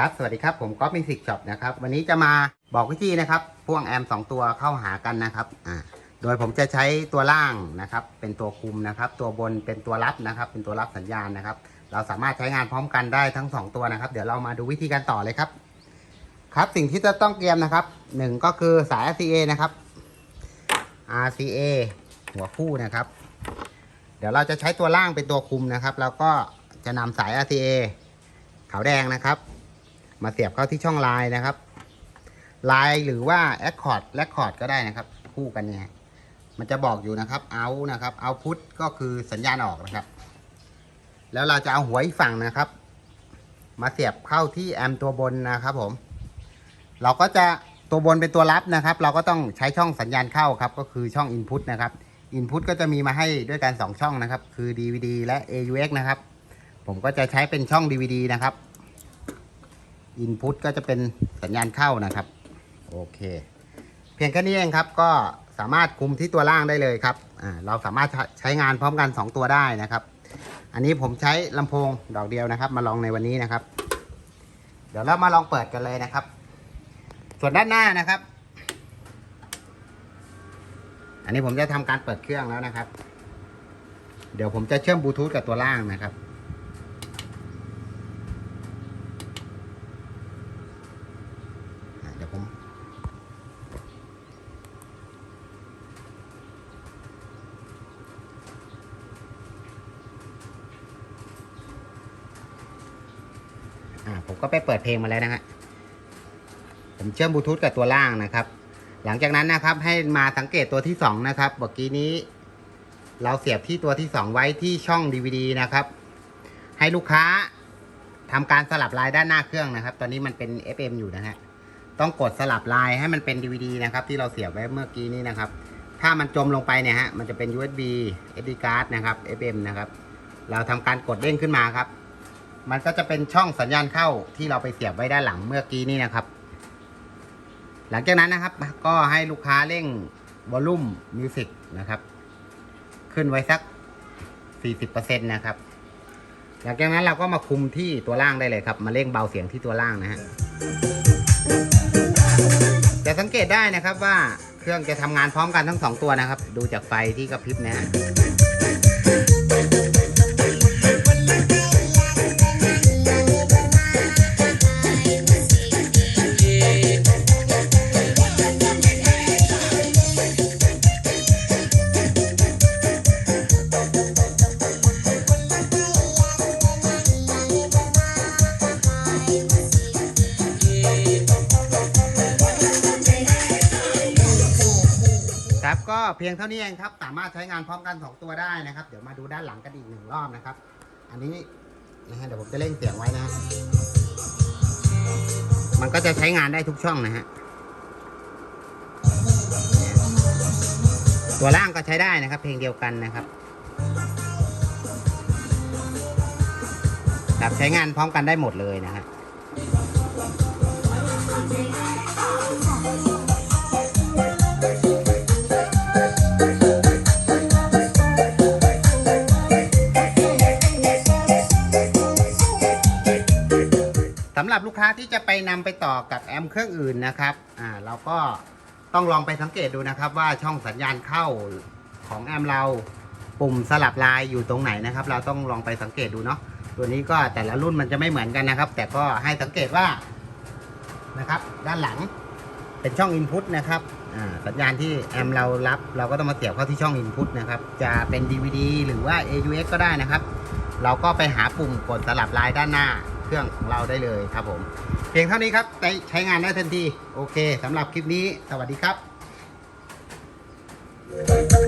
ครับสวัสดีครับผมก๊อฟมิวสิกช็อปนะครับวันนี้จะมาบอกวิธีนะครับพ่วงแอม 2 ตัวเข้าหากันนะครับอ่าโดยผมจะใช้ตัวล่างนะครับ เป็นตัวคุมนะครับ ตัวบนเป็นตัวรับนะครับ เป็นตัวรับสัญญาณนะครับ เราสามารถใช้งานพร้อมกันได้ทั้ง 2 ตัวนะครับ เดี๋ยวเรามาดูวิธีการต่อเลยครับ ครับสิ่งที่จะต้องเตรียมนะครับหนึ่งก็คือสาย RCA นะครับ RCA หัวคู่นะครับ เดี๋ยวเราจะใช้ตัวล่างเป็นตัวคุมนะครับ แล้วก็จะนำสาย RCA ขาวแดงนะครับ มาเสียบเข้าที่ช่องลายนะครับลายหรือว่า Accord และคอร์ดก็ได้นะครับ คู่กันเนี่ยมันจะบอกอยู่นะครับเอานะครับเอาพุทก็คือสัญญาณออกนะครับ แล้วเราจะเอาหัวอีกฝั่งนะครับ มาเสียบเข้าที่แอมตัวบนนะครับผม เราก็จะตัวบนเป็นตัวรับนะครับ เราก็ต้องใช้ช่องสัญญาณเข้าครับ ก็คือช่อง Input นะครับ Input ก็จะมีมาให้ด้วยกัน 2 ช่องนะครับ คือ DVD และ AUX นะครับ ผมก็จะใช้เป็นช่อง DVD นะครับ Input ก็จะเป็นสัญญาณเข้านะครับ โอเค เพียงแค่นี้เองครับ ก็สามารถคุมที่ตัวล่างได้เลยครับเราสามารถใช้งานพร้อมกัน 2 ตัวได้นะครับ อันนี้ผมใช้ลำโพงดอกเดียวนะครับ มาลองในวันนี้นะครับ เดี๋ยวเรามาลองเปิดกันเลยนะครับ ส่วนด้านหน้านะครับ อันนี้ผมจะทำการเปิดเครื่องแล้วนะครับ เดี๋ยวผมจะเชื่อมบลูทูธกับตัวล่างนะครับ อะเดี๋ยวผม อ่าผมก็ไปเปิดเพลงมาแล้วนะฮะผมเชื่อมบลูทูธกับตัวล่างนะครับ หลังจากนั้นนะครับให้มาสังเกตตัวที่สองนะครับเมื่อกี้นี้ เราเสียบที่ตัวที่สองไว้ที่ช่อง DVD นะครับ ให้ลูกค้าทำการสลับลายด้านหน้าเครื่องนะครับ ตอนนี้มันเป็น FM อยู่นะฮะต้องกดสลับลายให้มันเป็น DVD นะครับ ที่เราเสียบไว้เมื่อกี้นี้นะครับ ถ้ามันจมลงไปเนี่ยฮะมันจะเป็น USB SD card นะครับ FM นะครับ เราทำการกดเด้งขึ้นมาครับ มันก็จะเป็นช่องสัญญาณเข้าที่เราไปเสียบไว้ด้านหลังเมื่อกี้นี้นะครับ หลังจากนั้นนะครับ ก็ให้ลูกค้าเร่งวอลลุ่มมิวสิกนะครับ ขึ้นไว้สัก 40%นะครับ หลังจากนั้นเราก็มาคุมที่ตัวล่างได้เลยครับ มาเร่งเบาเสียงที่ตัวล่างนะฮะจะสังเกตได้นะครับว่าเครื่องจะทำงานพร้อมกันทั้งสองตัวนะครับ ดูจากไฟที่กระพริบนะฮะ เพียงเท่านี้เองครับ สามารถใช้งานพร้อมกัน 2 ตัวได้นะครับ เดี๋ยวมาดูด้านหลังกันอีกหนึ่งรอบนะครับ อันนี้นะฮะเดี๋ยวผมจะเร่งเสียงไว้นะฮะมันก็จะใช้งานได้ทุกช่องนะฮะตัวล่างก็ใช้ได้นะครับ เพลงเดียวกันนะครับครับใช้งานพร้อมกันได้หมดเลยนะฮะ สำหรับลูกค้าที่จะไปนำไปต่อกับแอมเครื่องอื่นนะครับอ่าเราก็ต้องลองไปสังเกตดูนะครับว่าช่องสัญญาณเข้าของแอมเราปุ่มสลับลายอยู่ตรงไหนนะครับ เราต้องลองไปสังเกตดูเนาะตัวนี้ก็แต่ละรุ่นมันจะไม่เหมือนกันนะครับ แต่ก็ให้สังเกตว่านะครับด้านหลังเป็นช่อง Input นะครับสัญญาณที่แอมเรารับ เราก็ต้องมาเสียบเข้าที่ช่อง Input นะครับจะเป็น DVD หรือว่า AUX ก็ได้นะครับ เราก็ไปหาปุ่มกดสลับลายด้านหน้า เครื่องของเราได้เลยครับผม เพียงเท่านี้ครับใช้งานได้ทันที โอเคสำหรับคลิปนี้ สวัสดีครับ